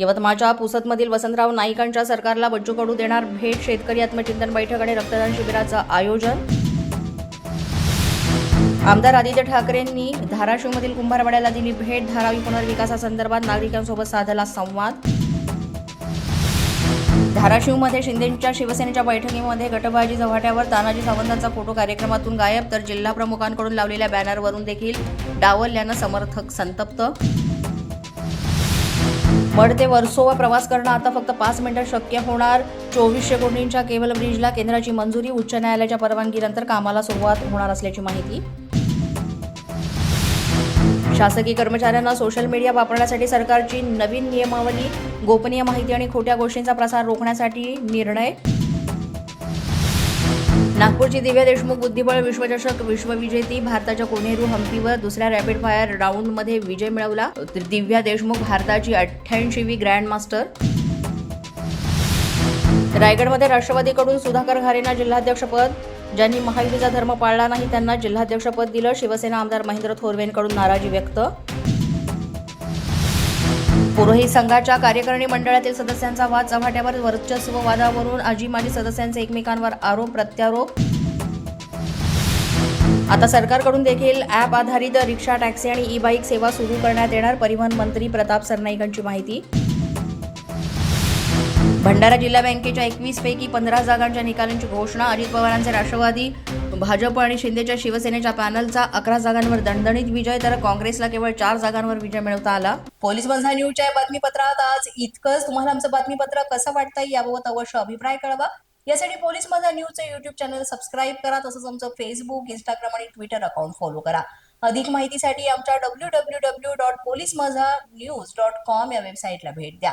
यवतमाळच्या पुसतमधील वसंतराव नाईकांच्या सरकारला बच्चू कडू देणार भेट शेतकरी आत्मचिंतन बैठक आणि रक्तदान शिबिराचं आयोजन. आमदार आदित्य ठाकरेंनी धाराशिवमधील कुंभारवाड्याला दिली भेट धारावी पुनर्विकासासंदर्भात नागरिकांसोबत साधला संवाद. धाराशिवमध्ये शिंदेच्या शिवसेनेच्या बैठकीमध्ये गटबाजी झवाट्यावर तानाजी सावंतांचा फोटो कार्यक्रमातून गायब तर जिल्हा प्रमुखांकडून लावलेल्या बॅनरवरून देखील डावलल्यानं समर्थक संतप्त. मड ते वर्सोवा प्रवास करणं आता फक्त पाच मिनिटात शक्य होणार. चोवीसशे कोटींच्या केबल ब्रिजला केंद्राची मंजुरी उच्च न्यायालयाच्या परवानगीनंतर कामाला सुरुवात होणार असल्याची माहिती. शासकीय कर्मचाऱ्यांना सोशल मीडिया वापरण्यासाठी सरकारची नवीन नियमावली गोपनीय माहिती आणि खोट्या गोष्टींचा प्रसार रोखण्यासाठी निर्णय नागपूरची दिव्या देशमुख बुद्धिबळ विश्वचषक विश्वविजेती भारताच्या कोनेरू हम्पीवर दुसऱ्या रॅपिड फायर राऊंडमध्ये विजय मिळवला. दिव्या देशमुख भारताची अठ्ठ्याऐंशीवी ग्रँड मास्टर रायगडमध्ये राष्ट्रवादीकडून सुधाकर घारेंना जिल्हाध्यक्षपद. ज्यांनी महायुतीचा धर्म पाळला नाही त्यांना जिल्हाध्यक्षपद दिलं. शिवसेना आमदार महेंद्र थोरवेंकडून नाराजी व्यक्त. पुरोहित संघाच्या कार्यकारिणी मंडळातील सदस्यांचा वाद चव्हाट्यावर वर्चस्व वादावरून आजी माजी सदस्यांचे एकमेकांवर आरोप प्रत्यारोप. आता सरकारकडून देखील ॲप आधारित रिक्षा टॅक्सी आणि ई बाईक सेवा सुरू करण्यात येणार परिवहन मंत्री प्रताप सरनाईकांची माहिती. भंडारा जिल्हा बँकेच्या एकवीस पैकी पंधरा जागांच्या निकालांची घोषणा अजित पवारांचे राष्ट्रवादी भाजप आणि शिंदेच्या शिवसेनेच्या पॅनलचा अकरा जागांवर दणदणीत विजय तर काँग्रेसला केवळ चार जागांवर विजय मिळवता आला. पोलीस बंधा न्यूजच्या बातमीपत्रात आज इतकंच. तुम्हाला आमचं बातमीपत्र कसं वाटतंय याबाबत अवश्य अभिप्राय कळवा. यासाठी पोलीस माझा न्यूजचं युट्यूब चॅनल सबस्क्राईब करा तसंच आमचं फेसबुक इंस्टाग्राम आणि ट्विटर अकाउंट फॉलो करा. अधिक माहितीसाठी आमच्या W W W dot police Majha news dot com या वेबसाईटला भेट द्या.